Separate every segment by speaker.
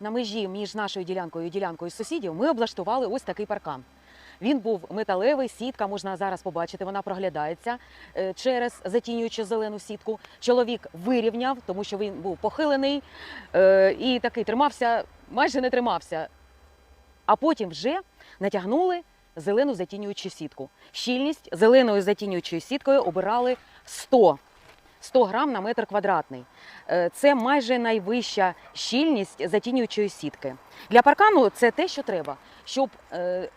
Speaker 1: На межі між нашою ділянкою і ділянкою сусідів ми облаштували ось такий паркан. Він був металевий, сітка можна зараз побачити, вона проглядається е, через затінюючу зелену сітку. Чоловік вирівняв, тому що він був похилений е, і такий тримався, майже не тримався. А потім вже натягнули зелену затінюючу сітку. Щільність зеленою затінюючою сіткою обирали 100. 100 грам на метр квадратний. Е, Це майже найвища щільність затінюючої сітки. Для паркану це те, що треба, щоб е,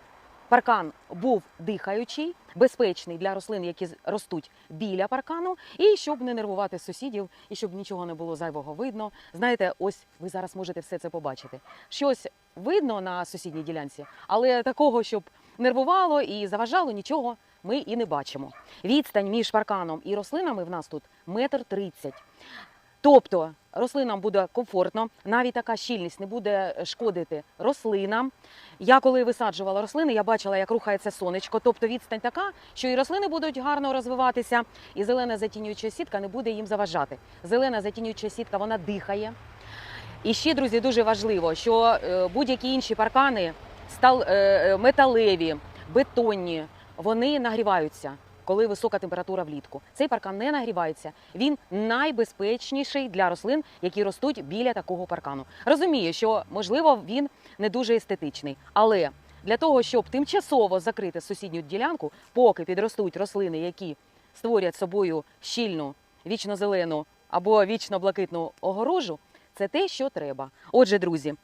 Speaker 1: паркан був дихаючий, безпечний для рослин, які ростуть біля паркану, і щоб не нервувати сусідів, і щоб нічого не було зайвого видно. Знаєте, ось ви зараз можете все це побачити. Щось видно на сусідній ділянці, але такого, щоб нервувало і заважало, нічого ми і не бачимо. Відстань між парканом і рослинами в нас тут метр тридцять. Тобто рослинам буде комфортно, навіть така щільність не буде шкодити рослинам. Я коли висаджувала рослини, я бачила, як рухається сонечко. Тобто відстань така, що і рослини будуть гарно розвиватися, і зелена затінююча сітка не буде їм заважати. Зелена затінююча сітка вона дихає. І ще, друзі, дуже важливо, що е, будь-які інші паркани, е, е, металеві, бетонні, вони нагріваються, коли висока температура влітку. Цей паркан не нагрівається. Він найбезпечніший для рослин, які ростуть біля такого паркану. Розумію, що можливо він не дуже естетичний, але для того, щоб тимчасово закрити сусідню ділянку, поки підростуть рослини, які створять собою щільну, вічно-зелену або вічно-блакитну огорожу, це те, що треба. Отже, друзі.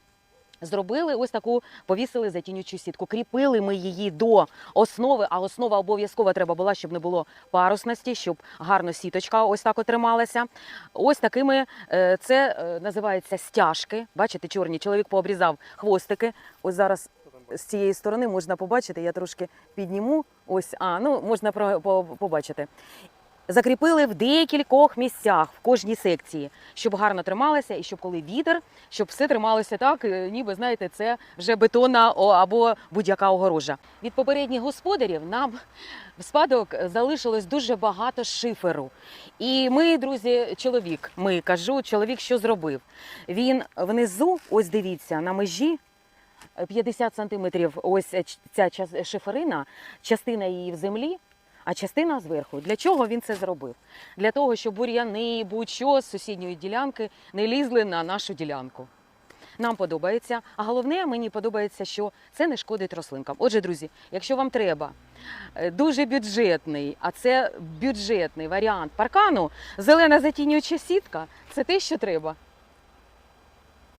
Speaker 1: Зробили ось таку, повісили затінючу сітку. Кріпили ми її до основи, а основа обов'язково треба була, щоб не було парусності, щоб гарно сіточка ось так отрималася. Ось такими е, це е, називається стяжки. Бачите, чорні. Чоловік пообрізав хвостики. Ось зараз з цієї сторони можна побачити. Я трошки підніму. Ось, а ну можна побачити. Закріпили в декількох місцях в кожній секції, щоб гарно трималося, і щоб коли вітер, щоб все трималося так, е, ніби знаєте, це вже бетонна або будь-яка огорожа. Від попередніх господарів нам в спадок залишилось дуже багато шиферу. І ми, друзі, чоловік, ми кажу, чоловік що зробив? Він внизу, ось дивіться, на межі. 50 сантиметрів ось ця час- шиферина, частина її в землі, а частина зверху. Для чого він це зробив? Для того, щоб бур'яни, будь-що з сусідньої ділянки не лізли на нашу ділянку. Нам подобається, а головне, мені подобається, що це не шкодить рослинкам. Отже, друзі, якщо вам треба е, дуже бюджетний, а це бюджетний варіант паркану, зелена затінююча сітка це те, що треба.